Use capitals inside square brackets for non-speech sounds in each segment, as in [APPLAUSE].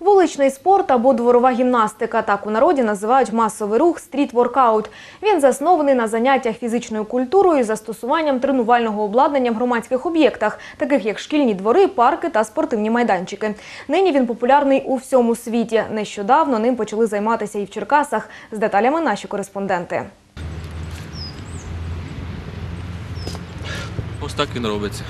Вуличний спорт або дворова гімнастика так у народі називають масовий рух стріт-воркаут. Він заснований на заняттях фізичною культурою з застосуванням тренувального обладнання в громадських об'єктах, таких як шкільні двори, парки та спортивні майданчики. Нині він популярний у всьому світі. Нещодавно ним почали займатися і в Черкасах. З деталями наші кореспонденти. Ось так він робиться.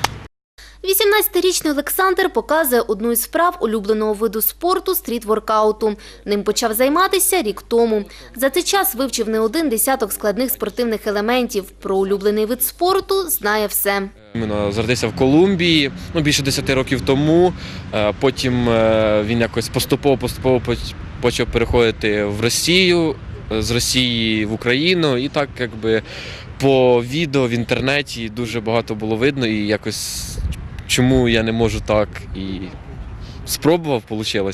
18-річний Олександр показує одну із вправ улюбленого виду спорту – стріт-воркауту. Ним почав займатися рік тому. За цей час вивчив не один десяток складних спортивних елементів. Про улюблений вид спорту знає все. Іменно зародився в Колумбії ну, більше 10 років тому. Е, Потім е, він якось поступово-поступово поч- почав переходити в Росію, е, з Росії в Україну. І так якби по відео в інтернеті дуже багато було видно, і якось чому я не можу так і спробував, вийшло.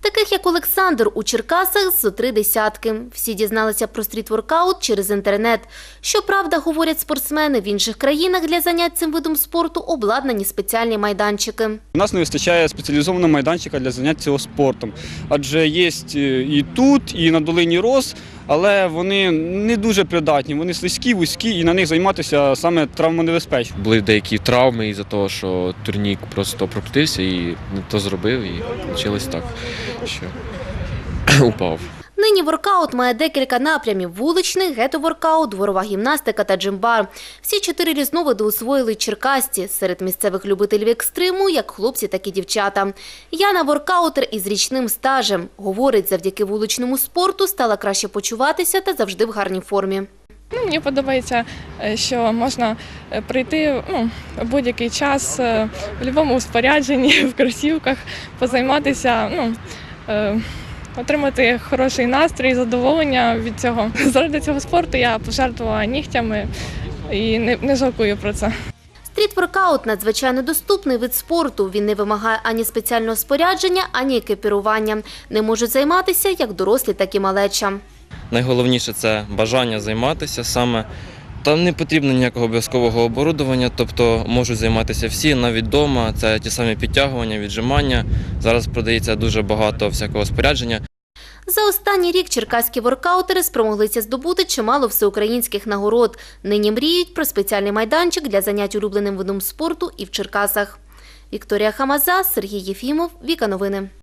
Таких, як Олександр, у Черкасах зо три десятки. Всі дізналися про стріт-воркаут через інтернет. Щоправда, говорять спортсмени, в інших країнах для занять цим видом спорту обладнані спеціальні майданчики. У нас не вистачає спеціалізованого майданчика для заняття цього спортом, адже є і тут, і на долині Рос, але вони не дуже придатні. Вони слизькі, вузькі, і на них займатися саме травмонебезпечно. Були деякі травми із-за того, що турнік просто прокрутився і не то зробив, і вийшло так, що [CLEARS THROAT] упав. Нині воркаут має декілька напрямів – вуличний, гетто-воркаут, дворова гімнастика та джимбар. Всі чотири різновиди освоїли черкасті. Серед місцевих любителів екстриму, як хлопці, так і дівчата. Яна – воркаутер із річним стажем. Говорить, завдяки вуличному спорту стала краще почуватися та завжди в гарній формі. Ну, мені подобається, е, що можна е, прийти ну, будь-який час е, в будь-якому спорядженні, [LAUGHS] в кросівках, позайматися, ну, отримати хороший настрій, задоволення від цього. [LAUGHS] Заради цього спорту я пожертвувала нігтями і не, не жалкую про це. Стріт-воркаут – надзвичайно доступний вид спорту. Він не вимагає ані спеціального спорядження, ані екіпірування. Не можуть займатися як дорослі, так і малеча. Найголовніше це бажання займатися саме. Там не потрібно ніякого обов'язкового оборудування, тобто можуть займатися всі навіть вдома. Це ті самі підтягування, віджимання. Зараз продається дуже багато всякого спорядження. За останній рік черкаські воркаутери спромоглися здобути чимало всеукраїнських нагород. Нині мріють про спеціальний майданчик для занять улюбленим видом спорту і в Черкасах. Вікторія Хамаза, Сергій Єфімов, Віка Новини.